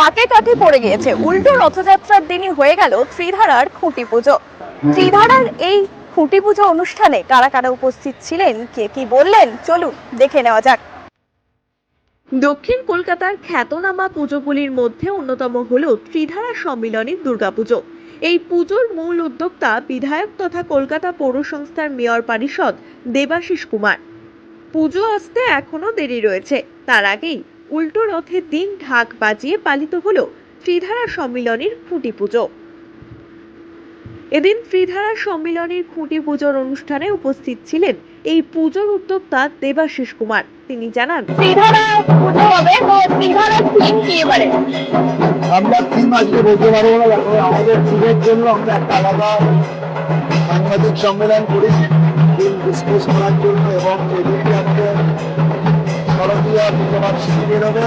হাতে কাঠে পড়ে গিয়েছে। উল্টো রথযাত্রার দিনই হয়ে গেল ত্রিধারার খুঁটি পুজো। ত্রিধারার এই খুঁটি পুজো অনুষ্ঠানে কারা কারা উপস্থিত ছিলেন কে কি বললেন চলুন দেখে নেওয়া যাক। দক্ষিণ কলকাতার খ্যাতনামা পুজোগুলির মধ্যে অন্যতম হল ত্রিধারা সম্মিলনী দুর্গাপুজো। এই পুজোর মূল উদ্যোক্তা বিধায়ক তথা কলকাতা পৌর সংস্থার মেয়র পরিষদ দেবাশিস কুমার। পুজো আসতে এখনও দেরি রয়েছে। তার আগেই উল্টো রথের দিন ঢাক বাজিয়ে পালিত হলো ত্রিধারা সম্মিলনীর খুঁটি পুজো। এদিন ত্রিধারা সম্মিলনীর খুঁটি পুজোর অনুষ্ঠানে উপস্থিত ছিলেন এই পুজোর উদ্যোক্তা দেবাশিস কুমার। তিনি জানান আমরা থিম আজকে বলতে পারব না আমাদের থিমের জন্য আমরা একটা আলাদা সাংবাদিক সম্মেলন করি থিম ডিসকাস করার জন্য এবং এদিকে আমাদের শরদীয় বিদ্যমান শিবির হবে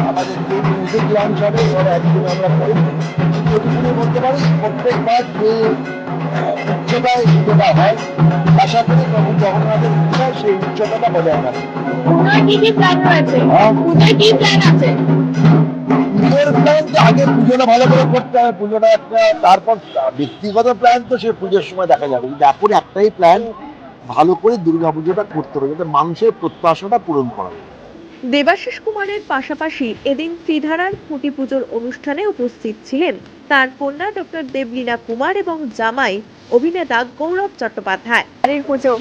আমাদের মিউজিক লঞ্চ হবে এবার একদিন আমরা করি। প্রতিদিনই বলতে পারি প্রত্যেকবার যে উচ্চতায় পুজোটা হয় আশা করি প্রভু জগন্নাথের ইচ্ছা সেই উচ্চতাটা বজায় রাখে হ্যাঁ। পুজোর প্ল্যান তো আগে পুজোটা ভালো করে করতে হবে পুজোটা একটা তারপর ব্যক্তিগত প্ল্যান তো সে পুজোর সময় দেখা যাবে। কিন্তু এখন একটাই প্ল্যান ভালো করে দুর্গা পুজোটা করতে হবে যাতে মানুষের প্রত্যাশাটা পূরণ করা যায়। দেবাশিস কুমারের পাশাপাশি এদিন ত্রিধারার খুঁটি পুজোর অনুষ্ঠানে উপস্থিত ছিলেন তার কন্যা ডক্টর দেবলীনা কুমার এবং জামাই অভিনেতা গৌরব চট্টোপাধ্যায়। বাড়ির পুজো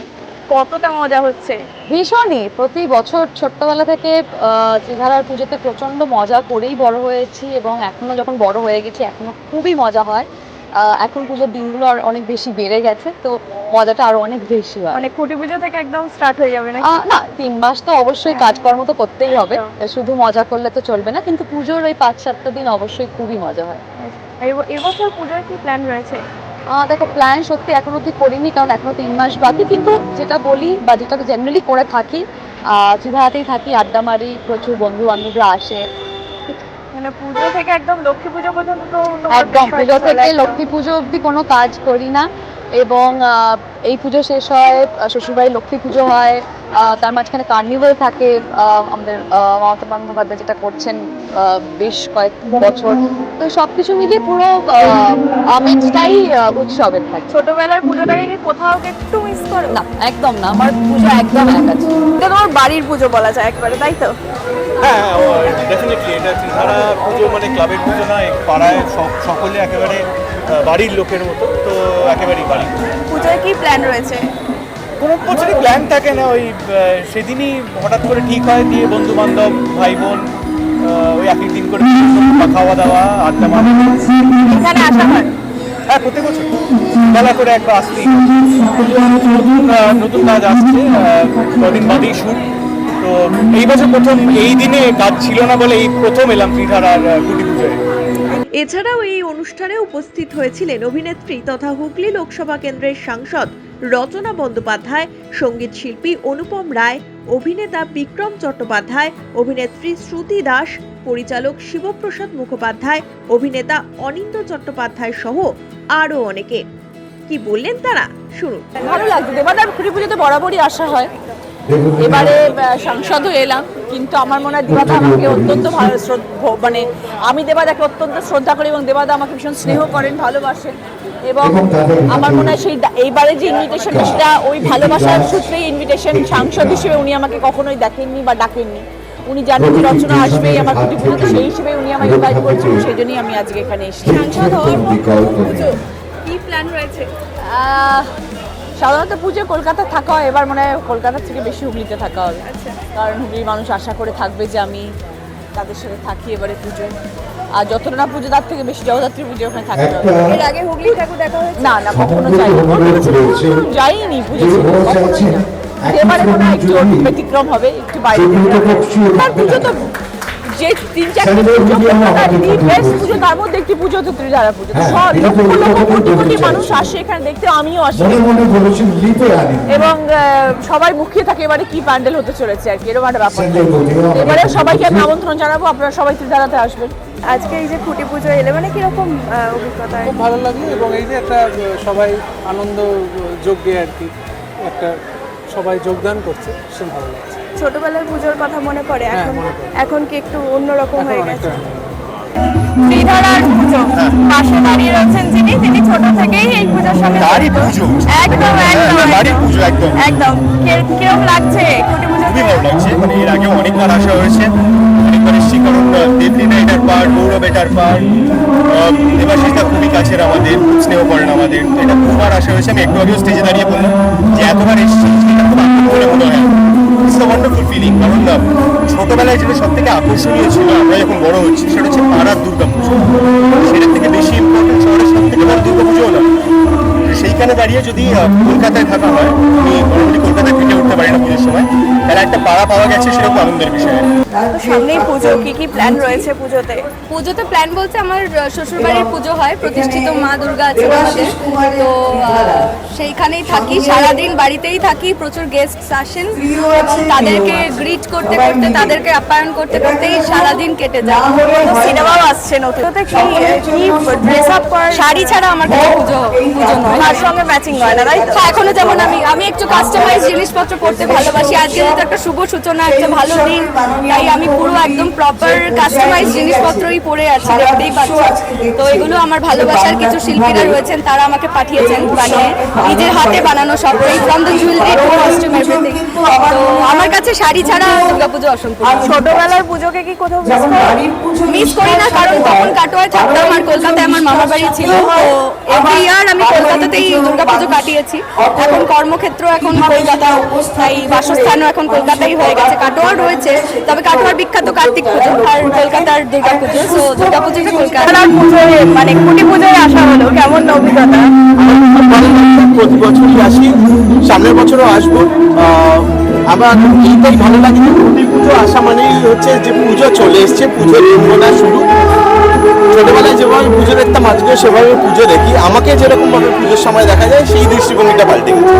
কতটা মজা হচ্ছে? ভীষণই। প্রতি বছর ছোট্টবেলা থেকে আহ, ত্রিধারার পুজোতে প্রচণ্ড মজা করেই বড় হয়েছি এবং এখনও যখন বড় হয়ে গেছি এখনও খুবই মজা হয়। এখন পুজোর দিনগুলো আর অনেক বেশি বেড়ে গেছে তো মজাটা আরও অনেক বেশি হয়। মানে খুঁটি পুজো থেকে একদম স্টার্ট হয়ে যাবে না না তিন মাস তো অবশ্যই কাজকর্ম তো করতেই হবে শুধু মজা করলে তো চলবে না কিন্তু পুজোর ওই পাঁচ সাতটা দিন অবশ্যই খুবই মজা হয়। এবছর পুজোয় কি প্ল্যান রয়েছে? দেখো প্ল্যান সত্যি এখনও অব্দি করিনি কারণ এখনও তিন মাস বাকি কিন্তু যেটা বলি বা যেটা জেনারেলি করে থাকি আহ, চিধারাতেই থাকি আড্ডা মারি প্রচুর বন্ধু বান্ধবরা আসে মানে পুজো থেকে একদম লক্ষ্মী পুজো পর্যন্ত তো একদম পুজো থেকে। লক্ষ্মী পুজো অব্দি কোনো কাজ করি না এবং এই পুজো শেষ হয় আহ, শ্বশুরবাড়ি লক্ষ্মী পুজো হয় তার মাঝখানে কার্নিভাল থাকে আমাদের মমতা বন্দ্যোপাধ্যায় যেটা করছেন আহ, বেশ কয়েক বছর। তো সবকিছু মিলিয়ে পুরো আমেজটাই উৎসবের থাকে। ছোটবেলার পুজোটাকে কি কোথাও একটু মিস করো? না একদম না আমার পুজো একদম এক আছে। এটা তোমার বাড়ির পুজো বলা যায় একবারে তাই তো? হ্যাঁ ডেফিনেটলি এটা ত্রিধারা পুজো মানে ক্লাবের পুজো না এক পাড়ায় সকলে একেবারে বাড়ির লোকের মতো তো একেবারেই বাড়ির পুজোয় কি প্ল্যান রয়েছে? কোনো বছরই প্ল্যান থাকে না ওই সেদিনই হঠাৎ করে ঠিক হয় দিয়ে বন্ধু বান্ধব ভাই বোন ওই একই দিন করে খাওয়া দাওয়া আড্ডা মারা এখানে আসা হয়? হ্যাঁ প্রত্যেক বছর। বেলা করে একবার আসতেই। নতুন নতুন কাজ আসছে কদিন বাদেই শুট তো এই বছর প্রথম এই দিনে কাজ ছিল না বলে এই প্রথম এলাম ত্রিধারার আর কুটি পুজোয়। এছাড়াও এই অনুষ্ঠানে উপস্থিত হয়েছিলেন অভিনেত্রী তথা হুগলি লোকসভা কেন্দ্রের সাংসদ রচনা বন্দ্যোপাধ্যায় সংগীত শিল্পী অনুপম রায় অভিনেতা বিক্রম চট্টোপাধ্যায় অভিনেত্রী শ্রুতি দাস পরিচালক শিবপ্রসাদ মুখোপাধ্যায় অভিনেতা অনিন্দ চট্টোপাধ্যায় সহ আরও অনেকে। কি বললেন তারা? শুনুন। ভালো লাগছে। দেবাদার খুঁটি পুজোতে বরাবরই আসা হয়। এবারে আহ, সাংসদ হয়ে এলাম। কিন্তু আমার মনে হয় দেবাদা আমাকে অত্যন্ত ভালো শ্রদ্ধ মানে আমি দেবাদাকে অত্যন্ত শ্রদ্ধা করি এবং দেবাদা আমাকে ভীষণ স্নেহ করেন ভালোবাসেন এবং আমার মনে হয় সেই এইবারে যে ইনভিটেশনটা সেটা ওই ভালোবাসার সূত্রেই ইনভিটেশন সাংসদ হিসেবে উনি আমাকে কখনোই দেখেননি বা ডাকেননি। উনি জানেন যে রচনা আসবেই আমার খুঁটি পুজোতে সেই হিসেবে উনি আমাকে ইনভাইট করেছেন সেই জন্যই আমি আজকে এখানে এসেছি। সাংসদ হওয়ার কি প্ল্যান রয়েছে? সাধারণত পুজো কলকাতা থাকা হয় এবার মনে হয় কলকাতার থেকে বেশি হুগলিতে থাকা হবে। কারণ হুগলির মানুষ আশা করে থাকবে যে আমি তাদের সাথে থাকি এবারে পুজোয় আর যতটা না পুজো তার থেকে বেশি জগদ্ধাত্রী পুজো ওখানে থাকতে হবে এর আগে হুগলি ঠাকুর দেখা হয়েছে? না না কখনো যাইনি। যাইনি পুজো। এবারে মনে হয় একটু ব্যতিক্রম হবে একটু বাইরে থেকে পুজো তো যে তিন চারটি পুজো তার মধ্যে একটি পুজো তো ত্রিধারা পুজো। কোটি মানুষ আসে এখানে দেখতে আমিও আসি। মনে মনে এবং সবাই মুখিয়ে থাকে এবারে কি প্যান্ডেল হতে চলেছে আর কি এরকম একটা ব্যাপার। এবারে সবাইকে আমি আমন্ত্রণ জানাব আপনারা সবাই ত্রিধারাতে আসবেন। আজকে এই যে খুঁটি পুজো এলে মানে কীরকম অভিজ্ঞতা? খুব ভালো লাগল এবং এই যে একটা সবাই আনন্দ আহ, যোগ্যে আর কি একটা সবাই যোগদান করছে সে ভালো লাগছে। ছোটবেলার পুজোর কথা মনে পড়ে হ্যাঁ, এখন এখন কি একটু অন্যরকম হয়ে গেছে? শ্রীধরার পুজো। পাশে দাঁড়িয়ে রয়েছেন যিনি তিনি ছোট থেকেই এই পুজোর সঙ্গে তারই জড়িত। পুজো। একদম একদম একদম। একদম। লাগছে পুজো খুবই ভালো লাগছে। মানে এর আগে অনেকবার আসা হয়েছে। অনেকবার এসেছি কারণ দেবলীনা এটার পার গৌরব এটার পার দেবাশিসটা খুবই কাছের আমাদের স্নেহ করেন আমাদের। এটা খুববার আসা হয়েছে। আমি একটু আগেও স্টেজে দাঁড়িয়ে বললাম যে এতবার এসেছি ফিলিং কারণ ছোটবেলায় যেটা সব থেকে আকর্ষণীয় ছিল, আমরা যখন বড় হচ্ছি সেটা হচ্ছে পাড়ার দুর্গা পুজো সেটার থেকে বেশি ইম্পর্টেন্ট শহরের সব থেকে বড় দুর্গা পুজো না। সেইখানে দাঁড়িয়ে যদি কলকাতায় থাকা হয়, আমি মোটামুটি কলকাতায় ফিরে উঠতে পারি না পুজোর সময়। তাহলে একটা পাড়া পাওয়া গেছে, সেটা খুব আনন্দের বিষয়। সামনেই পুজো কি কি প্ল্যান রয়েছে পুজোতে? পুজোতে প্ল্যান বলতে আমার শ্বশুর বাড়ির পুজো হয় প্রতিষ্ঠিত মা দুর্গা আছে আমাদের। তো সেইখানেই থাকি সারাদিন বাড়িতেই থাকি প্রচুর গেস্ট আসেন। তাদেরকে গ্রিট করতে করতে তাদেরকে আপ্যায়ন করতে করতেই সারাদিন কেটে যায়। সিনেমাও আসছে নতুন। তো কি ড্রেস আপ শাড়ি ছাড়া আমার কাছে পুজো পুজো নয় তার সঙ্গে ম্যাচিং হয় না তাই তো হ্যাঁ, এখনও যেমন আমি আমি একটু কাস্টমাইজ জিনিসপত্র করতে ভালোবাসি। আজকে যেহেতু একটা শুভ সূচনা একটা ভালো দিন তাই আমি পুরো একদম প্রপার কাস্টমাইজ জিনিসপত্রই পরে আছি দেখতেই পাচ্ছি তো এগুলো আমার ভালোবাসার কিছু শিল্পীরা রয়েছেন তারা আমাকে পাঠিয়েছেন বানিয়ে। নিজের হাতে বানানো সবটাই from the jewellery to costume everything তো আমার কাছে শাড়ি ছাড়া দুর্গাপুজো অসম্পূর্ণ। ছোটবেলার পুজোকে কি কোথাও মিস করি? না কারণ তখন কাটোয়ায় থাকতাম আর কলকাতায় আমার মামার বাড়ি ছিল। তো এভরি ইয়ার আমি কলকাতাতেই দুর্গাপুজো কাটিয়েছি। এখন কর্মক্ষেত্র এখন কলকাতা তাই বাসস্থানও এখন কলকাতাই হয়ে গেছে। কাটোয়া রয়েছে তবে কাটোয়ার বিখ্যাত কার্তিক পুজো। আর কলকাতার দুর্গাপুজো সো দুর্গাপুজোটা কলকাতা কলকাতার পুজোয় মানে কোটি পুজোয় আসা হলো। কেমন অভিজ্ঞতা? প্রতি বছরই আসি। সামনের বছরও আসব। আমার এইটাই ভালো লাগে প্রতি পুজো আসা মানেই হচ্ছে যে পুজো চলে এসছে পুজোর না শুরু। ছোটবেলায় যেভাবে পুজো দেখতাম আজকে সেভাবে পুজো দেখি। আমাকে যেরকম ভাবে পুজোর সময় দেখা যায় সেই দৃষ্টিভঙ্গিটা পাল্টে গেছে।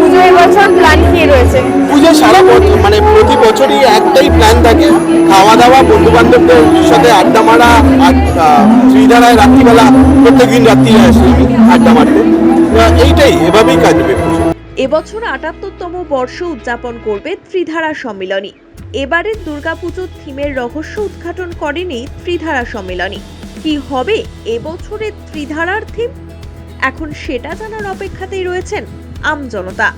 পুজো এবছর প্ল্যান কি রয়েছে? পুজো সারা বছর মানে প্রতি বছরই একটাই প্ল্যান থাকে। খাওয়া দাওয়া বন্ধু বান্ধবদের সাথে আড্ডা মারা শ্রীধারায় রাত্রিবেলা প্রত্যেকদিন রাত্রি আসি আড্ডা মারতে। এইটাই এভাবেই কাটবে এবছর আটাত্তরতম বর্ষ উদযাপন করবে ত্রিধারা সম্মিলনী। এবারের দুর্গাপুজোর থিমের রহস্য উদ্ঘাটন করেনি ত্রিধারা সম্মেলনী। কি হবে এবছরের ত্রিধারার থিম? এখন সেটা জানার অপেক্ষাতেই রয়েছেন আমজনতা।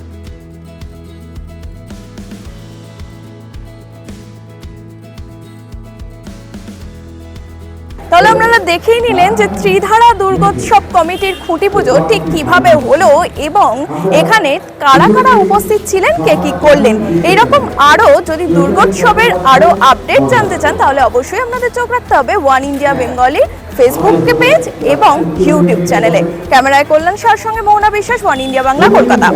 তাহলে আপনারা দেখেই নিলেন যে ত্রিধারা দুর্গোৎসব কমিটির খুঁটি পুজো ঠিক কীভাবে হলো এবং এখানে কারা কারা উপস্থিত ছিলেন, কে কি করলেন? এইরকম আরও যদি দুর্গোৎসবের আরও আপডেট জানতে চান, তাহলে অবশ্যই আপনাদের চোখ রাখতে হবে one India Bengali Facebook page এবং ইউটিউব চ্যানেলে। ক্যামেরায় কল্যাণ সার সঙ্গে মৌনা বিশ্বাস, ওয়ান ইন্ডিয়া বাংলা, কলকাতা।